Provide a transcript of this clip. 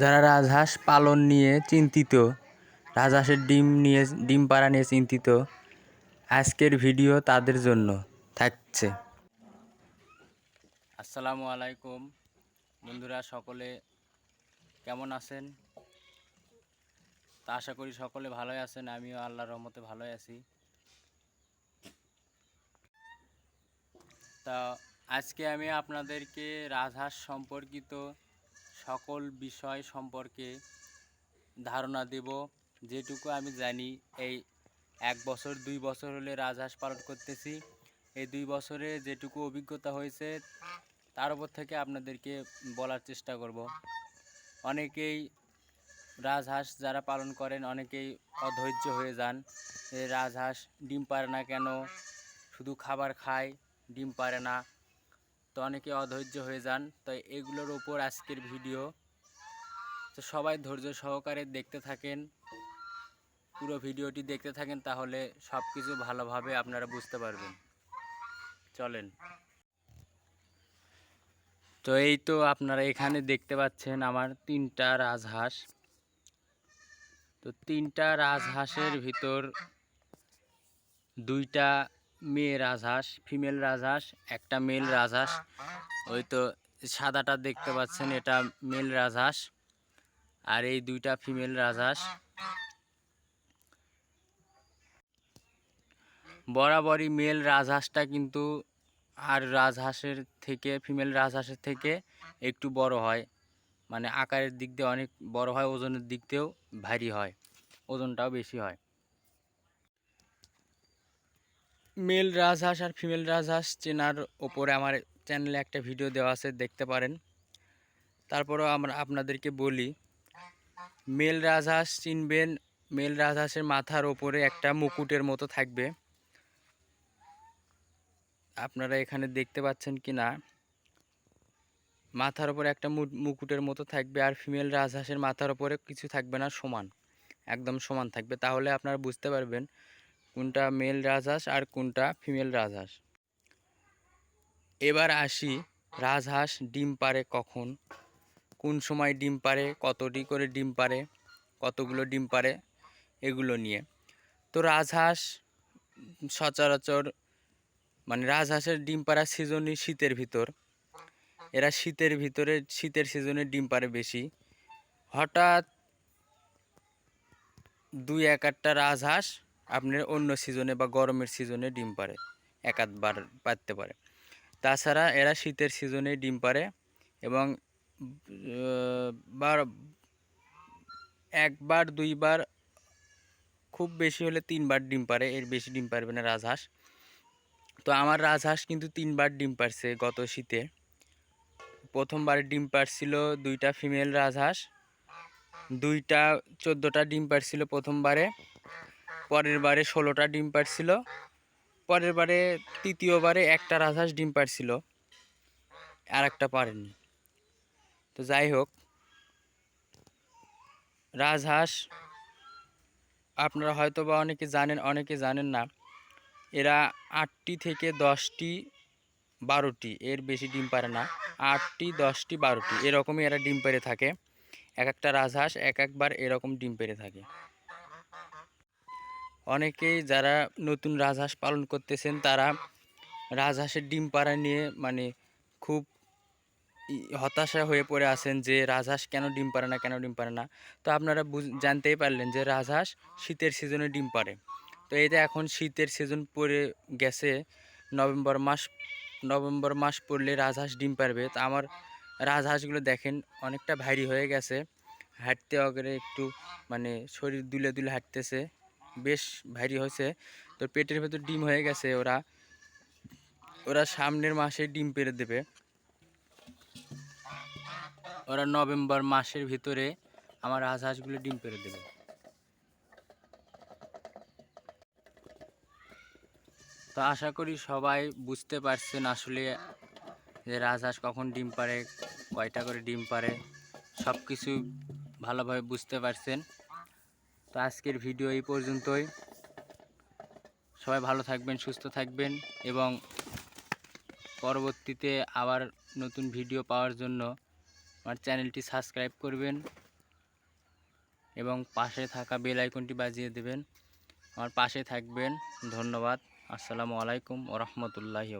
যারা রাজহাঁস পালন নিয়ে চিন্তিত, রাজহাঁসের ডিম নিয়ে, ডিম পাড়া নিয়ে চিন্তিত, আজকের ভিডিও তাদের জন্য থাকছে। আসসালামু আলাইকুম। বন্ধুরা, সকলে কেমন আছেন? তা আশা করি সকলে ভালোই আছেন, আমিও আল্লাহর রহমতে ভালোই আছি। তা আজকে আমি আপনাদেরকে রাজহাঁস সম্পর্কিত সকল বিষয় সম্পর্কে ধারণা দেব। যেটুকু আমি জানি, এই এক বছর, দুই বছর হলে রাজহাঁস পালন করতেছি। এই দুই বছরে যেটুকু অভিজ্ঞতা হয়েছে, তার উপর থেকে আপনাদেরকে বলার চেষ্টা করব। অনেকেই রাজহাঁস যারা পালন করেন, অনেকেই অধৈর্য হয়ে যান। রাজহাঁস ডিম পারে না কেন? শুধু খাবার খায়, ডিম পারে না। তো অনেকে অধৈর্য হয়ে যান। তো এগুলোর ওপর আজকের ভিডিও। তো সবাই ধৈর্য সহকারে দেখতে থাকেন। পুরো ভিডিওটি দেখতে থাকেন তাহলে সব কিছু ভালোভাবে আপনারা বুঝতে পারবেন। চলেন। তো এই তো আপনারা এখানে দেখতে পাচ্ছেন আমার তিনটা রাজহাঁস। তো তিনটা রাজহাঁসের ভিতর দুইটা মেয়ে রাজহাঁস ফিমেল রাজহাঁস, একটা মেল রাজহাঁস। ওই তো সাদাটা দেখতে পাচ্ছেন, এটা মেল রাজহাঁস। আর এই দুইটা ফিমেল রাজহাঁস। বরাবরই মেল রাজহাঁসটা কিন্তু আর রাজহাঁসের থেকে ফিমেল রাজহাঁসের থেকে একটু বড় হয়। মানে আকারের দিক দিয়ে অনেক বড় হয়, ওজনের দিক দিয়েও ভারী হয়, ওজনটাও বেশি হয়। মেল রাজহাঁস আর ফিমেল রাজহাঁস চেনার ওপরে আমার চ্যানেলে একটা ভিডিও দেওয়া আছে, দেখতে পারেন। তারপরেও আমরা আপনাদেরকে বলি, মেল রাজহাঁস চিনবেন, মেল রাজহাঁসের মাথার ওপরে একটা মুকুটের মতো থাকবে। আপনারা এখানে দেখতে পাচ্ছেন কি না? মাথার ওপরে একটা মুকুটের মতো থাকবে আর ফিমেল রাজহাঁসের মাথার ওপরে কিছু থাকবে না, সমান। একদম সমান থাকবে। তাহলে আপনারা বুঝতে পারবেন কোনটা মেল রাজহাঁস আর কোনটা ফিমেল রাজহাঁস। এবার আসি রাজহাঁস ডিম পারে কখন, কোন সময় ডিম পারে কতটি করে ডিম পারে কতগুলো ডিম পারে এগুলো নিয়ে। তো রাজহাঁস সচরাচর মানে রাজহাঁসের ডিম পাড়ার সিজনই শীতের ভিতর। এরা শীতের ভিতরে, শীতের সিজনে ডিম পারে বেশি। হঠাৎ দুই এক আটটা রাজহাঁস আপনার অন্য সিজনে বা গরমের সিজনে ডিম পারে এক আধবার পারতে পারে। তাছাড়া এরা শীতের সিজনে ডিম পারে এবং বার, একবার, দুইবার, খুব বেশি হলে তিনবার ডিম পারে এর বেশি ডিম পারবে না রাজহাঁস। তো আমার রাজহাঁস কিন্তু তিনবার ডিম পারছে গত শীতে। প্রথমবার ডিম পারছিল দুইটা ফিমেল রাজহাঁস, দুইটা, চোদ্দোটা ডিম পারছিল প্রথমবারে। পরের বারে ষোলোটা ডিম পারছিল। পরের বারে তৃতীয়বারে একটা রাজহাঁস ডিম পারছিল। আর একটা পারেনি। তো যাই হোক, রাজহাঁস আপনারা হয়তো বা অনেকে জানেন অনেকে জানেন না, এরা আটটি থেকে দশটি বারোটি এর বেশি ডিম পারে না। আটটি, দশটি, বারোটি এরকমই এরা ডিম পেরে থাকে। এক একটা রাজহাঁস এক একবার এরকম ডিম পেরে থাকে। অনেকেই যারা নতুন রাজহাঁস পালন করতেছেন, তারা রাজহাঁসের ডিম পাড়া নিয়ে মানে খুব হতাশা হয়ে পড়ে আছেন যে রাজহাঁস কেন ডিম পারে না, কেন ডিম পারে না। তো আপনারা বুঝ, জানতেই পারলেন যে রাজহাঁস শীতের সিজনে ডিম পারে তো এটা এখন শীতের সিজন পড়ে গেছে, নভেম্বর মাস নভেম্বর মাস পড়লে রাজহাঁস ডিম পারবে তো আমার রাজহাঁসগুলো দেখেন অনেকটা ভারী হয়ে গেছে, হাঁটতে অগরে একটু মানে শরীর দুলে দুলে হাঁটতেছে। বেশ ভারী হয়েছে। তো পেটের ভেতর ডিম হয়ে গেছে ওরা। ওরা সামনের মাসে ডিম পেরে দেবে। ওরা নভেম্বর মাসের ভিতরে আমার রাজহাঁসগুলো ডিম পেরে দেবে। তো আশা করি সবাই বুঝতে পারছেন আসলে যে রাজহাঁস কখন ডিম পারে কয়টা করে ডিম পারে সব কিছু ভালোভাবে বুঝতে পারছেন। তো আজকের ভিডিও এই পর্যন্তই। সবাই ভালো থাকবেন, সুস্থ থাকবেন এবং পরবর্তীতে আবার নতুন ভিডিও পাওয়ার জন্য আমার চ্যানেলটি সাবস্ক্রাইব করবেন এবং পাশে থাকা বেল আইকনটি বাজিয়ে দেবেন। আমার পাশে থাকবেন। ধন্যবাদ। আসসালামু আলাইকুম ও রহমতুল্লাহি